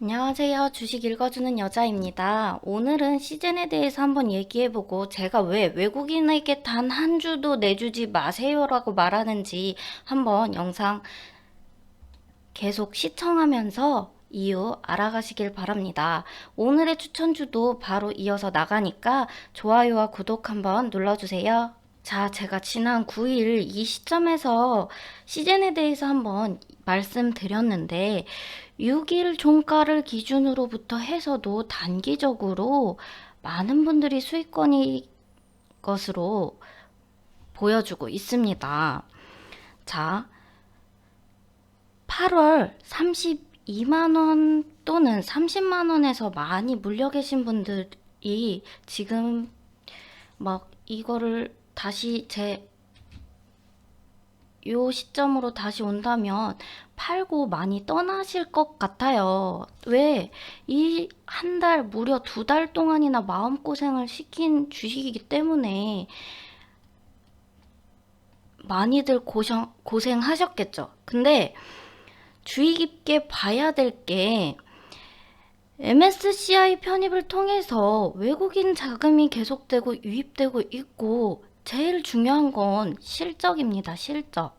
안녕하세요. 주식 읽어주는 여자입니다. 오늘은 시즌에 대해서 한번 얘기해보고 제가 왜 외국인에게 단 한 주도 내주지 마세요라고 말하는지 한번 영상 계속 시청하면서 이유 알아가시길 바랍니다. 오늘의 추천주도 바로 이어서 나가니까 좋아요와 구독 한번 눌러주세요. 자, 제가 지난 9일 이 시점에서 시즌에 대해서 한번 말씀드렸는데 6일 종가를 기준으로부터 해서도 단기적으로 많은 분들이 수익권이 것으로 보여주고 있습니다. 자, 8월 32만원 또는 30만원에서 많이 물려 계신 분들이 지금 막 이거를 다시 제 요 시점으로 다시 온다면 팔고 많이 떠나실 것 같아요. 왜? 이 한 달, 무려 두 달 동안이나 마음고생을 시킨 주식이기 때문에 많이들 고생, 고생하셨겠죠. 근데 주의 깊게 봐야 될 게 MSCI 편입을 통해서 외국인 자금이 계속되고 유입되고 있고 제일 중요한 건 실적입니다. 실적.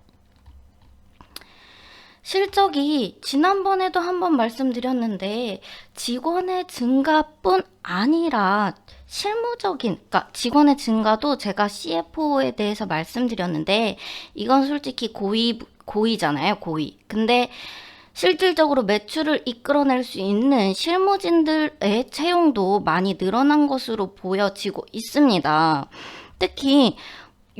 실적이 지난번에도 한번 말씀드렸는데 직원의 증가뿐 아니라 실무적인 그러니까 직원의 증가도 제가 CFO에 대해서 말씀드렸는데 이건 솔직히 고위 고위잖아요, 고위. 근데 실질적으로 매출을 이끌어낼 수 있는 실무진들의 채용도 많이 늘어난 것으로 보여지고 있습니다. 특히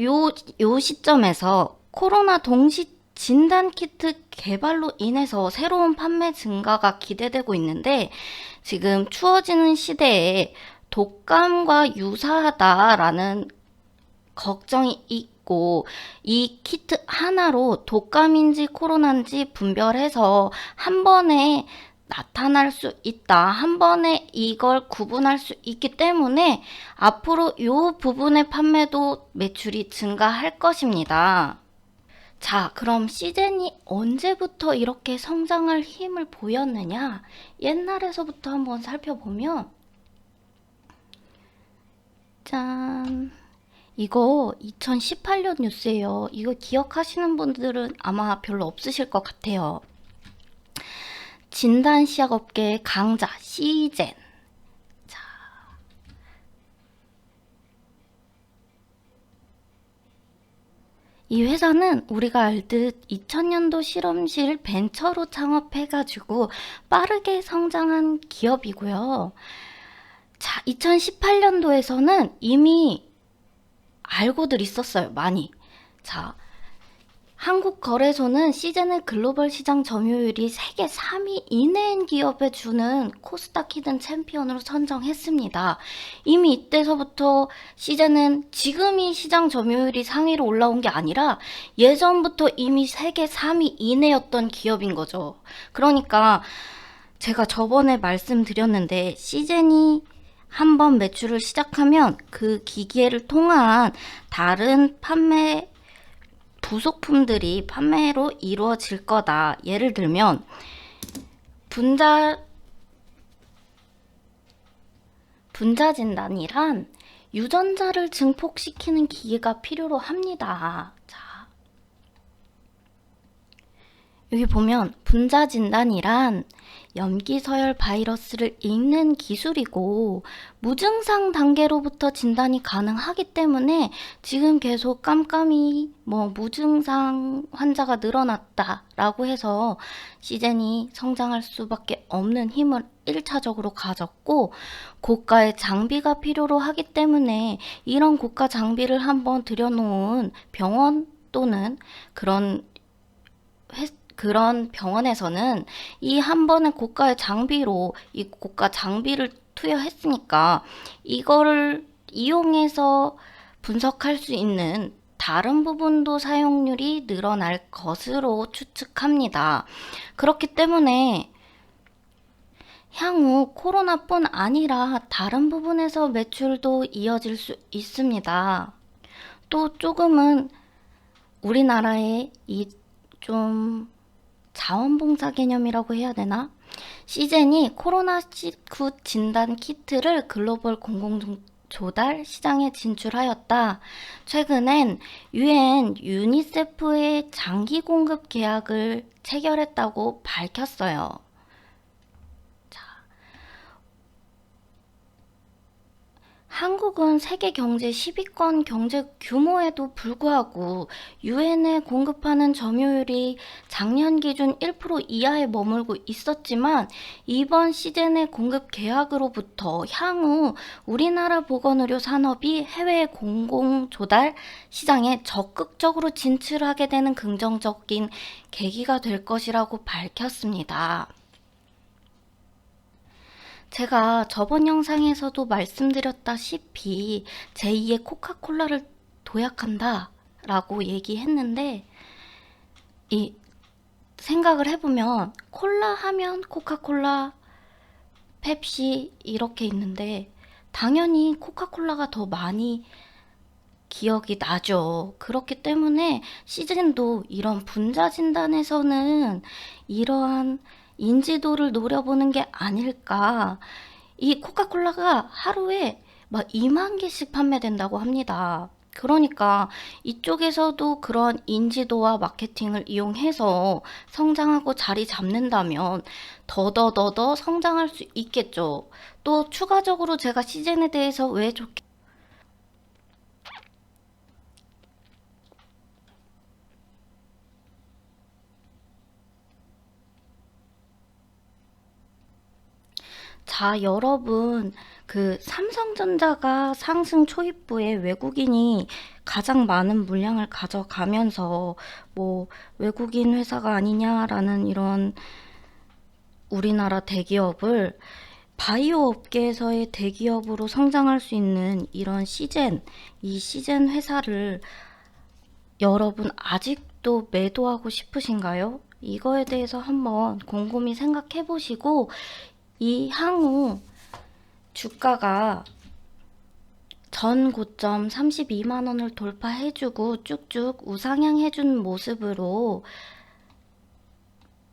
요, 요 시점에서 코로나 동시 진단 키트 개발로 인해서 새로운 판매 증가가 기대되고 있는데 지금 추워지는 시대에 독감과 유사하다라는 걱정이 있고 이 키트 하나로 독감인지 코로나인지 분별해서 한 번에 나타날 수 있다. 한 번에 이걸 구분할 수 있기 때문에 앞으로 이 부분의 판매도 매출이 증가할 것입니다. 자, 그럼 시젠이 언제부터 이렇게 성장할 힘을 보였느냐? 옛날에서부터 한번 살펴보면, 짠. 이거 2018년 뉴스예요. 이거 기억하시는 분들은 아마 별로 없으실 것 같아요. 진단 시약 업계의 강자 시젠. 자. 이 회사는 우리가 알듯 2000년도 실험실 벤처로 창업해가지고 빠르게 성장한 기업이고요. 자, 2018년도에서는 이미 알고들 있었어요. 많이. 자, 한국 거래소는 시즌의 글로벌 시장 점유율이 세계 3위 이내인 기업에 주는 코스닥 히든 챔피언으로 선정했습니다. 이미 이때서부터 시즌은 지금이 시장 점유율이 상위로 올라온 게 아니라 예전부터 이미 세계 3위 이내였던 기업인 거죠. 그러니까 제가 저번에 말씀드렸는데 시즌이 한번 매출을 시작하면 그 기계를 통한 다른 판매 부속품들이 판매로 이루어질 거다. 예를 들면 분자 분자 진단이란 유전자를 증폭시키는 기계가 필요로 합니다. 자. 여기 보면 분자 진단이란 염기 서열 바이러스를 읽는 기술이고 무증상 단계로부터 진단이 가능하기 때문에 지금 계속 깜깜이 뭐 무증상 환자가 늘어났다라고 해서 시젠이 성장할 수밖에 없는 힘을 1차적으로 가졌고 고가의 장비가 필요로 하기 때문에 이런 고가 장비를 한번 들여놓은 병원 또는 그런 회, 그런 병원에서는 이 한 번의 고가의 장비로 이 고가 장비를 투여했으니까 이거를 이용해서 분석할 수 있는 다른 부분도 사용률이 늘어날 것으로 추측합니다. 그렇기 때문에 향후 코로나뿐 아니라 다른 부분에서 매출도 이어질 수 있습니다. 또 조금은 우리나라의 이 좀 자원봉사 개념이라고 해야 되나? 시젠이 코로나19 진단 키트를 글로벌 공공 조달 시장에 진출하였다. 최근엔 유엔 유니세프의 장기 공급 계약을 체결했다고 밝혔어요. 한국은 세계 경제 10위권 경제 규모에도 불구하고 유엔에 공급하는 점유율이 작년 기준 1% 이하에 머물고 있었지만 이번 시즌의 공급 계약으로부터 향후 우리나라 보건의료 산업이 해외 공공 조달 시장에 적극적으로 진출하게 되는 긍정적인 계기가 될 것이라고 밝혔습니다. 제가 저번 영상에서도 말씀드렸다시피 제2의 코카콜라를 도약한다 라고 얘기했는데 이 생각을 해보면 콜라 하면 코카콜라, 펩시 이렇게 있는데 당연히 코카콜라가 더 많이 기억이 나죠. 그렇기 때문에 시즌도 이런 분자 진단에서는 이러한 인지도를 노려보는 게 아닐까. 이 코카콜라가 하루에 막 2만 개씩 판매된다고 합니다. 그러니까 이쪽에서도 그런 인지도와 마케팅을 이용해서 성장하고 자리 잡는다면 더더더더 성장할 수 있겠죠. 또 추가적으로 제가 시즌에 대해서 왜 좋게 자, 여러분, 그 삼성전자가 상승 초입부에 외국인이 가장 많은 물량을 가져가면서 뭐 외국인 회사가 아니냐라는 이런 우리나라 대기업을 바이오 업계에서의 대기업으로 성장할 수 있는 이런 시젠, 이 시젠 회사를 여러분 아직도 매도하고 싶으신가요? 이거에 대해서 한번 곰곰이 생각해 보시고 이 향후 주가가 전 고점 32만 원을 돌파해주고 쭉쭉 우상향해준 모습으로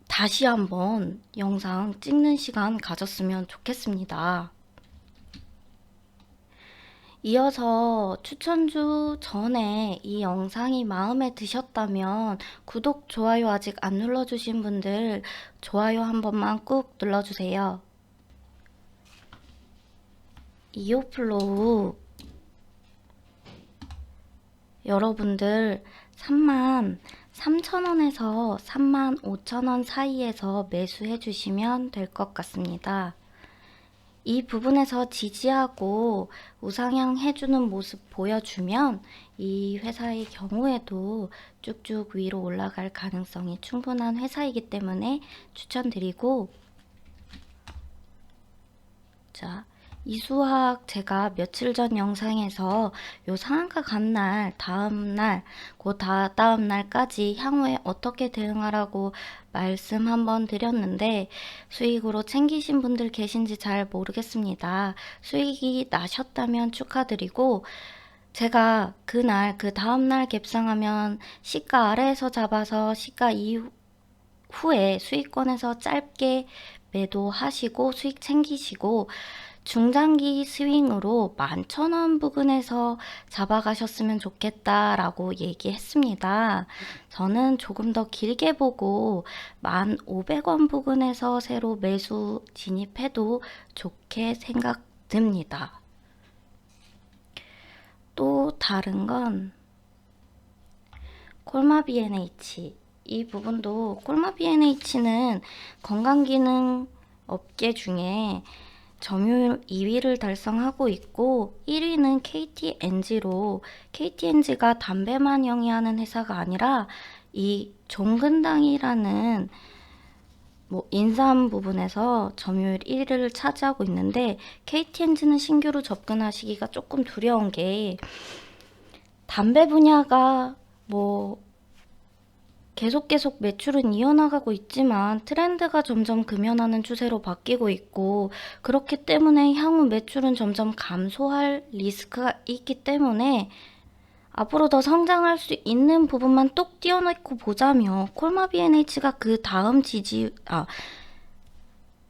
다시 한번 영상 찍는 시간 가졌으면 좋겠습니다. 이어서 추천주 전에 이 영상이 마음에 드셨다면 구독, 좋아요 아직 안 눌러주신 분들 좋아요 한 번만 꾹 눌러주세요. 이오플로우 여러분들 3만 3천원에서 3만 5천원 사이에서 매수해 주시면 될 것 같습니다. 이 부분에서 지지하고 우상향 해주는 모습 보여주면 이 회사의 경우에도 쭉쭉 위로 올라갈 가능성이 충분한 회사이기 때문에 추천드리고 자 이 수학 제가 며칠 전 영상에서 요 상한가 간 날, 다음 날, 그 다, 다음 날까지 향후에 어떻게 대응하라고 말씀 한번 드렸는데 수익으로 챙기신 분들 계신지 잘 모르겠습니다. 수익이 나셨다면 축하드리고 제가 그날, 그 다음날 갭상하면 시가 아래에서 잡아서 시가 이후에 수익권에서 짧게 매도하시고 수익 챙기시고 중장기 스윙으로 만천원 부근에서 잡아가셨으면 좋겠다라고 얘기했습니다. 저는 조금 더 길게 보고 만 오백 원 부근에서 새로 매수 진입해도 좋게 생각됩니다. 또 다른 건 콜마 BNH 이 부분도 콜마 BNH는 건강기능 업계 중에 점유율 2위를 달성하고 있고 1위는 KTNG로 KTNG가 담배만 영위하는 회사가 아니라 이 종근당이라는 뭐 인삼 부분에서 점유율 1위를 차지하고 있는데 KTNG는 신규로 접근하시기가 조금 두려운 게 담배 분야가 뭐 계속 계속 매출은 이어나가고 있지만 트렌드가 점점 금연하는 추세로 바뀌고 있고 그렇기 때문에 향후 매출은 점점 감소할 리스크가 있기 때문에 앞으로 더 성장할 수 있는 부분만 똑 띄워놓고 보자면 콜마 BNH가 그 다음 지지 아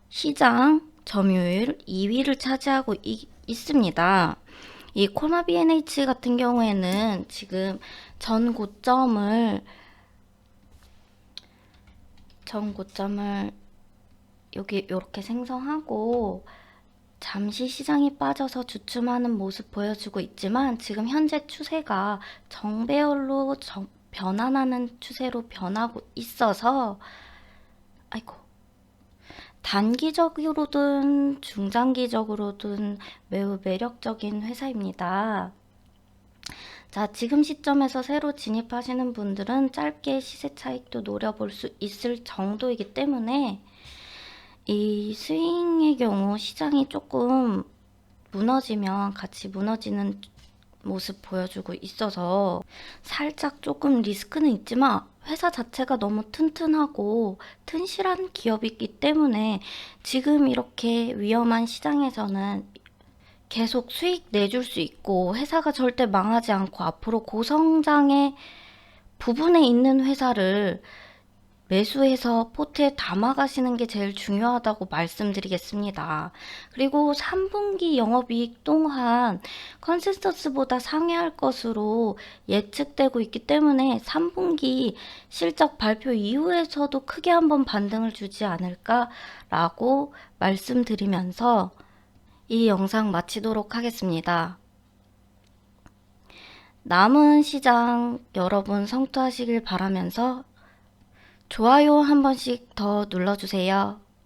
시장 점유율 2위를 차지하고 이- 있습니다. 이 코마 B&H 같은 경우에는 지금 전 고점을 전 고점을 여기 이렇게 생성하고 잠시 시장이 빠져서 주춤하는 모습 보여주고 있지만 지금 현재 추세가 정배열로 정- 변환하는 추세로 변하고 있어서 아이고 단기적으로든 중장기적으로든 매우 매력적인 회사입니다. 자, 지금 시점에서 새로 진입하시는 분들은 짧게 시세 차익도 노려볼 수 있을 정도이기 때문에 이 스윙의 경우 시장이 조금 무너지면 같이 무너지는 모습 보여주고 있어서 살짝 조금 리스크는 있지만 회사 자체가 너무 튼튼하고 튼실한 기업이기 때문에 지금 이렇게 위험한 시장에서는 계속 수익 내줄 수 있고 회사가 절대 망하지 않고 앞으로 고성장의 부분에 있는 회사를 매수해서 포트에 담아가시는 게 제일 중요하다고 말씀드리겠습니다. 그리고 3분기 영업이익 또한 컨센서스보다 상회할 것으로 예측되고 있기 때문에 3분기 실적 발표 이후에서도 크게 한번 반등을 주지 않을까라고 말씀드리면서 이 영상 마치도록 하겠습니다. 남은 시장 여러분 성투하시길 바라면서 좋아요 한 번씩 더 눌러주세요.